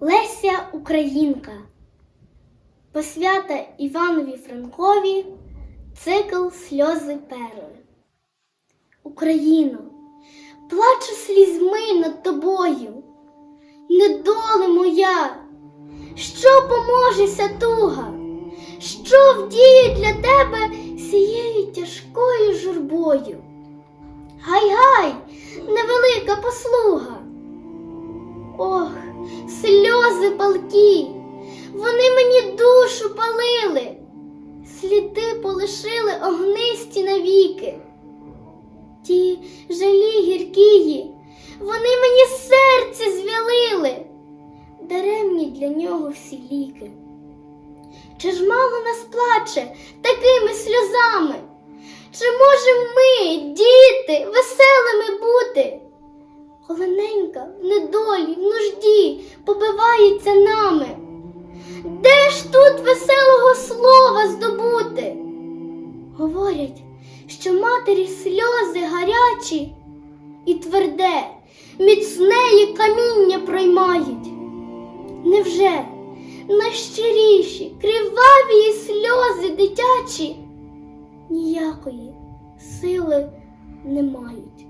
Леся Українка. Посвята Іванові Франкові. Цикл Сльози перли. Україно, плачу слізьми над тобою. Недоле моя, що поможеся туга, що вдіє для тебе сією тяжкою журбою. Гай-гай, Ох, сльози палкі, вони мені душу палили, сліди полишили огнисті навіки. Ті жалі гіркії, вони мені серце звялили, даремні для нього всі ліки. Чи ж мало нас плаче такими сльозами? Чи можемо ми, діти, веселими бути? Олененька в недолі, в нужді побивається нами. Де ж тут веселого слова здобути? Говорять, що матері сльози гарячі і тверде, міцнеє каміння проймають. Невже найщиріші, криваві сльози дитячі ніякої сили не мають?